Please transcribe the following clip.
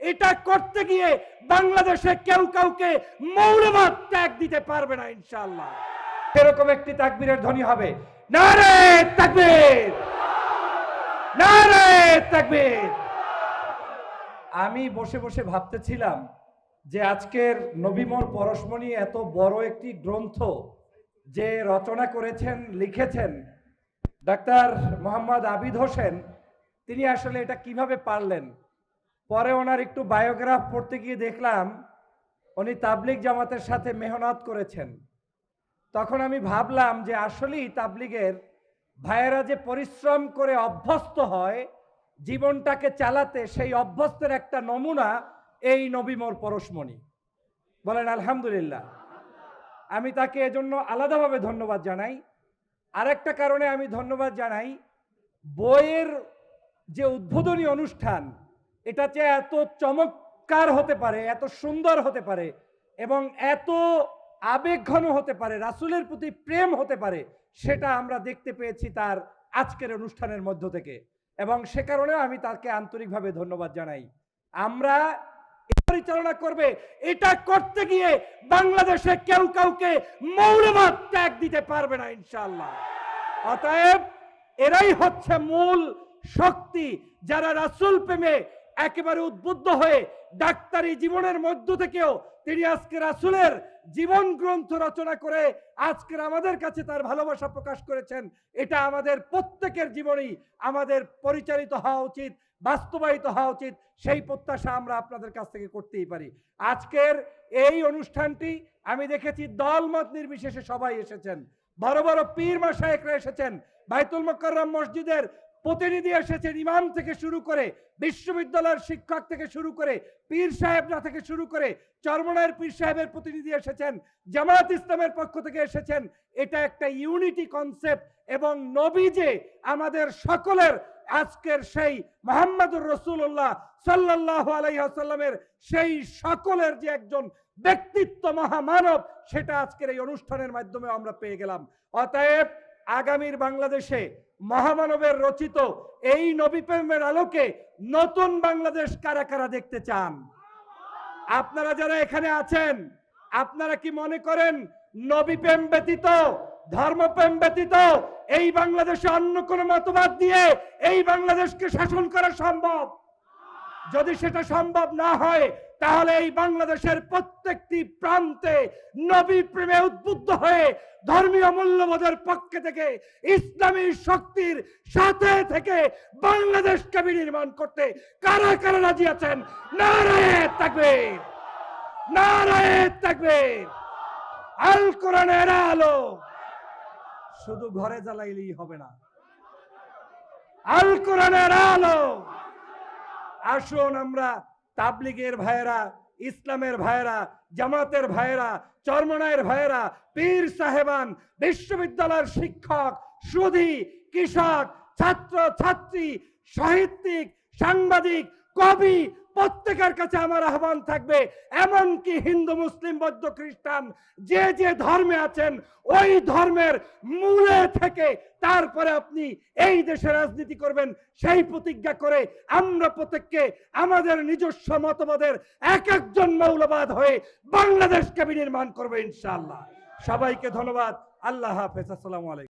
এটা করতে গিয়ে বাংলাদেশে কেউ কাউকে মৌলবাদ ত্যাগ দিতে পারবে না ইনশাল্লাহ এরকম একটি তাকবীরের ধ্বনি হবে। নারে তাকবীর! নারে তাকবীর! আমি বসে বসে ভাবতেছিলাম যে আজকের নবীমর পরশমণি এত বড় একটি গ্রন্থ যে রচনা করেছেন, লিখেছেন ডাক্তার মোহাম্মদ আবিদ হোসেন, তিনি আসলে এটা কীভাবে পারলেন? পরে ওনার একটু বায়োগ্রাফ পড়তে গিয়ে দেখলাম, উনি তাবলিগ জামাতের সাথে মেহনত করেছেন। তখন আমি ভাবলাম যে আসলেই তাবলিগের ভাইয়েরা যে পরিশ্রম করে অভ্যস্ত হয়, জীবনটাকে চালাতে সেই অভ্যস্তের একটা নমুনা এই নবীমর পরশমণি। বলেন, আলহামদুলিল্লাহ। আমি তাকে এজন্য আলাদাভাবে ধন্যবাদ জানাই। আরেকটা কারণে আমি ধন্যবাদ জানাই, বইয়ের যে উদ্বোধনী অনুষ্ঠান এটা যে এত চমৎকার হতে পারে, এত সুন্দর হতে পারে এবং এত আবেগঘন হতে পারে, রাসূলের প্রতি প্রেম হতে পারে, সেটা আমরা দেখতে পেয়েছি তার আজকের অনুষ্ঠানের মধ্য থেকে। এবং সে কারণে আমি তাকে আন্তরিকভাবে ধন্যবাদ জানাই। আমরা পরিচালনা করবে, এটা করতে গিয়ে বাংলাদেশে কেউ কাউকে মৌলবাদ ত্যাগ দিতে পারবে না ইনশাল্লাহ অতএব, এরাই হচ্ছে মূল শক্তি যারা রাসূল প্রেমে একেবারে উদ্বুদ্ধ হয়ে ডাক্তারি জীবনের মধ্য থেকেও তিনি আজকে রাসুলের জীবন গ্রন্থ রচনা করে আজকের আমাদের কাছে তার ভালোবাসা প্রকাশ করেছেন। এটা আমাদের প্রত্যেকের জীবনেই আমাদের পরিচালিত হওয়া উচিত, বাস্তবায়িত হওয়া উচিত, সেই প্রত্যাশা আমরা আপনাদের কাছ থেকে করতেই পারি। আজকের এই অনুষ্ঠানটি আমি দেখেছি দলমত নির্বিশেষে সবাই এসেছেন। বড় বড় পীর মাসায়েকরা এসেছেন। বাইতুল মোকাররম মসজিদের প্রতিনিধি এসেছেন ইমাম থেকে শুরু করে বিশ্ববিদ্যালয়ের শিক্ষক থেকে শুরু করে পীর সাহেবরা থেকে শুরু করে চরমনায়ের পীর সাহেবের প্রতিনিধি এসেছেন জামাত ইসলামের পক্ষ থেকে এসেছেন। এটা একটা ইউনিটি কনসেপ্ট এবং নবী যে আমাদের সকলের আজকের সেই মোহাম্মদুর রসুল্লাহ সাল্লাহ আলাইসাল্লামের সেই সকলের যে একজন ব্যক্তিত্ব মহামানব, সেটা আজকের এই অনুষ্ঠানের মাধ্যমে আমরা পেয়ে গেলাম। অতএব আগামীর বাংলাদেশে মহামানবের রচিত এই নবী প্রেমের আলোকে নতুন বাংলাদেশ কারা কারা দেখতে চান? আপনারা যারা এখানে আছেন, আপনারা কি মনে করেন নবী প্রেম ব্যতীত ধর্মপ্রেম ব্যতীত এই বাংলাদেশে অন্য কোনো মতবাদ দিয়ে এই বাংলাদেশকে শাসন করা সম্ভব? যদি সেটা সম্ভব না হয় তাহলে এই বাংলাদেশের প্রত্যেকটি প্রান্তে নবী প্রেমে উদ্বুদ্ধ হয়ে ধর্মীয় মূল্যবোধের পক্ষে থেকে ইসলামী শক্তির সাথে থেকে বাংলাদেশকে বিনির্মাণ করতে কারা কারা রাজি আছেন? নারায়ে তাকবীর। নারায়ে তাকবীর। আল কোরআনের আলো। শুধু ঘরে জ্বালাইলেই হবে না। আল কোরআনের আলো। আসুন আমরা তাবলিগের ভাইরা ইসলামের ভাইরা জামাতের ভাইয়েরা চরমনায়ের ভাইয়েরা, পীর সাহেবান, বিশ্ববিদ্যালয়ের শিক্ষক, সুধি, কৃষক, ছাত্র, ছাত্রী, সাহিত্যিক, সাংবাদিক, কবি প্রত্যেকের কাছে আমার আহ্বান থাকবে, এমনকি হিন্দু, মুসলিম, বৌদ্ধ, খ্রিস্টান, যে যে ধর্মে আছেন, ওই ধর্মের মূলে থেকে তারপরে আপনি এই দেশে রাজনীতি করবেন, সেই প্রতিজ্ঞা করে আমরা প্রত্যেককে আমাদের নিজস্ব মতবাদের এক একজন মৌলবাদ হয়ে বাংলাদেশকে বিনির্মাণ করবে ইনশাআল্লাহ। সবাইকে ধন্যবাদ। আল্লাহ হাফেজ। আসসালামু আলাইকুম।